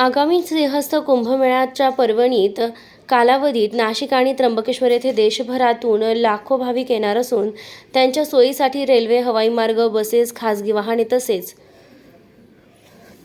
आगामी सिंहस्थ कुंभमेळ्याच्या पर्वणीत कालावधीत नाशिक आणि त्र्यंबकेश्वर येथे देशभरातून लाखो भाविक येणार असून त्यांच्या सोयीसाठी रेल्वे हवाई मार्ग बसेस खासगी वाहने तसेच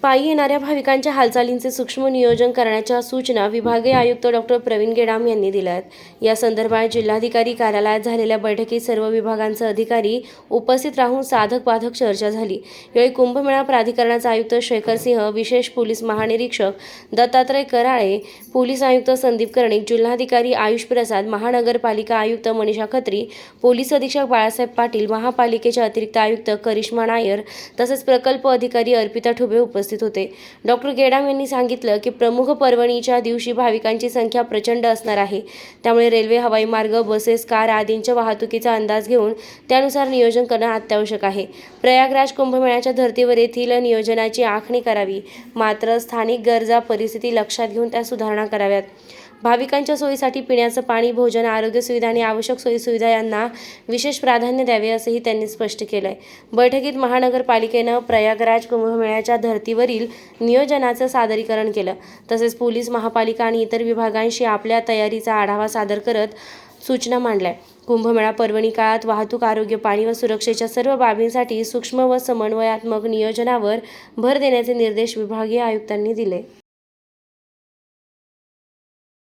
पायी येणाऱ्या भाविकांच्या हालचालींचे सूक्ष्म नियोजन करण्याच्या सूचना विभागीय आयुक्त डॉक्टर प्रवीण गेडाम यांनी दिल्या आहेत. या संदर्भात जिल्हाधिकारी कार्यालयात झालेल्या बैठकीत सर्व विभागांचे अधिकारी उपस्थित राहून साधक बाधक चर्चा झाली. यावेळी कुंभमेळा प्राधिकरणाचे आयुक्त शेखर सिंह विशेष पोलीस महानिरीक्षक दत्तात्रय कराळे पोलीस आयुक्त संदीप कर्णिक जिल्हाधिकारी आयुष प्रसाद महानगरपालिका आयुक्त मनीषा खत्री पोलीस अधीक्षक बाळासाहेब पाटील महापालिकेचे अतिरिक्त आयुक्त करिश्मा नायर तसेच प्रकल्प अधिकारी अर्पिता ठुबे उपस्थित होते. डॉक्टर गेडाम यांनी सांगितलं की प्रमुख पर्वणीच्या दिवशी भाविकांची संख्या प्रचंड असणार आहे. त्यामुळे रेल्वे हवाई मार्ग बसेस कार आदींच्या वाहतुकीचा अंदाज घेऊन त्यानुसार नियोजन करणं अत्यावश्यक आहे. प्रयागराज कुंभमेळ्याच्या धर्तीवर येथील नियोजनाची आखणी करावी. मात्र स्थानिक गरजा परिस्थिती लक्षात घेऊन त्या सुधारणा कराव्यात. भाविकांच्या सोयीसाठी पिण्याचं पाणी भोजन आरोग्य सुविधा आणि आवश्यक सोयीसुविधा यांना विशेष प्राधान्य द्यावे असंही त्यांनी स्पष्ट केलं आहे बैठकीत महानगरपालिकेनं प्रयागराज कुंभमेळ्याच्या धर्तीवरील नियोजनाचं सादरीकरण केलं. तसेच पोलीस महापालिका आणि इतर विभागांशी आपल्या तयारीचा आढावा सादर करत सूचना मांडल्या. कुंभमेळा पर्वणी काळात वाहतूक आरोग्य पाणी व सुरक्षेच्या सर्व बाबींसाठी सूक्ष्म व समन्वयात्मक नियोजनावर भर देण्याचे निर्देश विभागीय आयुक्तांनी दिले.